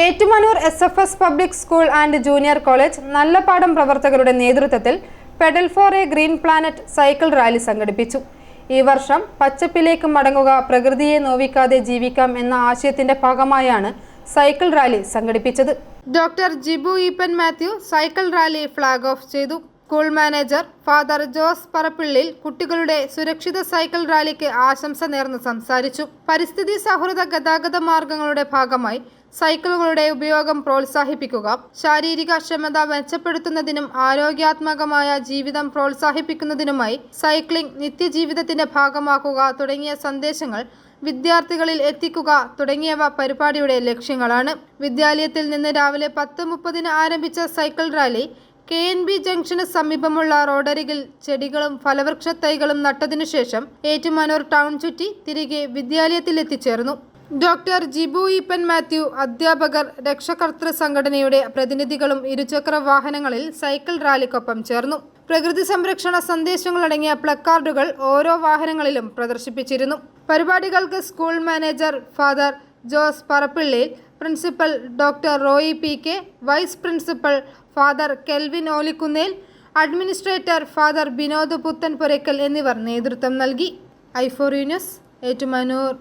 Ettumanoor S F S public school and junior college Nallapadam പ്രവർത്തകരുടെ നേതൃത്വത്തിൽ pedal for a green planet cycle rally സംഘടിപ്പിച്ചു. ഈ വർഷം പച്ചപ്പിലേക്ക് മടങ്ങുക പ്രകൃതിയെ നോവിക്കാതെ ജീവിക്കാം എന്ന ആശയത്തിന്റെ ഭാഗമായാണ് സൈക്കിൾ റാലി സംഘടിപ്പിച്ചത്. Doctor Jibu Eappen Mathew cycle rally flag off ചെയ്തു. School manager father Jose Parappillil കുട്ടികളുടെ സുരക്ഷിത സൈക്കിൾ റാലിക്ക് ആശംസ നേർന്ന് സംസാരിച്ചു. പരിസ്ഥിതി സൗഹൃദ ഗതാഗത മാർഗങ്ങളുടെ ഭാഗമായി സൈക്കിളുകളുടെ ഉപയോഗം പ്രോത്സാഹിപ്പിക്കുക ശാരീരിക ക്ഷമത മെച്ചപ്പെടുത്തുന്നതിനും ആരോഗ്യാത്മകമായ ജീവിതം പ്രോത്സാഹിപ്പിക്കുന്നതിനുമായി സൈക്ലിംഗ് നിത്യജീവിതത്തിന്റെ ഭാഗമാക്കുക തുടങ്ങിയ സന്ദേശങ്ങൾ വിദ്യാർത്ഥികളിൽ എത്തിക്കുക തുടങ്ങിയവ പരിപാടിയുടെ ലക്ഷ്യങ്ങളാണ്. വിദ്യാലയത്തിൽ നിന്ന് രാവിലെ പത്ത് മുപ്പതിന് ആരംഭിച്ച cycle rally K N B junction സമീപമുള്ള റോഡരികിൽ ചെടികളും ഫലവൃക്ഷ തൈകളും നട്ടതിനു ശേഷം ഏറ്റുമാനൂർ ടൗൺ ചുറ്റി തിരികെ വിദ്യാലയത്തിൽ എത്തിച്ചേർന്നു. ഡോക്ടർ ജിബു ഈപ്പൻ മാത്യു അധ്യാപകർ രക്ഷകർത്തൃ സംഘടനയുടെ പ്രതിനിധികളും ഇരുചക്ര വാഹനങ്ങളിൽ സൈക്കിൾ റാലിക്കൊപ്പം ചേർന്നു. പ്രകൃതി സംരക്ഷണ സന്ദേശങ്ങളടങ്ങിയ പ്ലക്കാർഡുകൾ ഓരോ വാഹനങ്ങളിലും പ്രദർശിപ്പിച്ചിരുന്നു. പരിപാടികൾക്ക് school manager father Jose Parappilly principal doctor Roy P K vice principal father Kelvin Olikkunnel administrator father Binod Puthenpurackal എന്നിവർ നേതൃത്വം നൽകി. ഐഫോറി ന്യൂസ് ഏറ്റുമാനൂർ.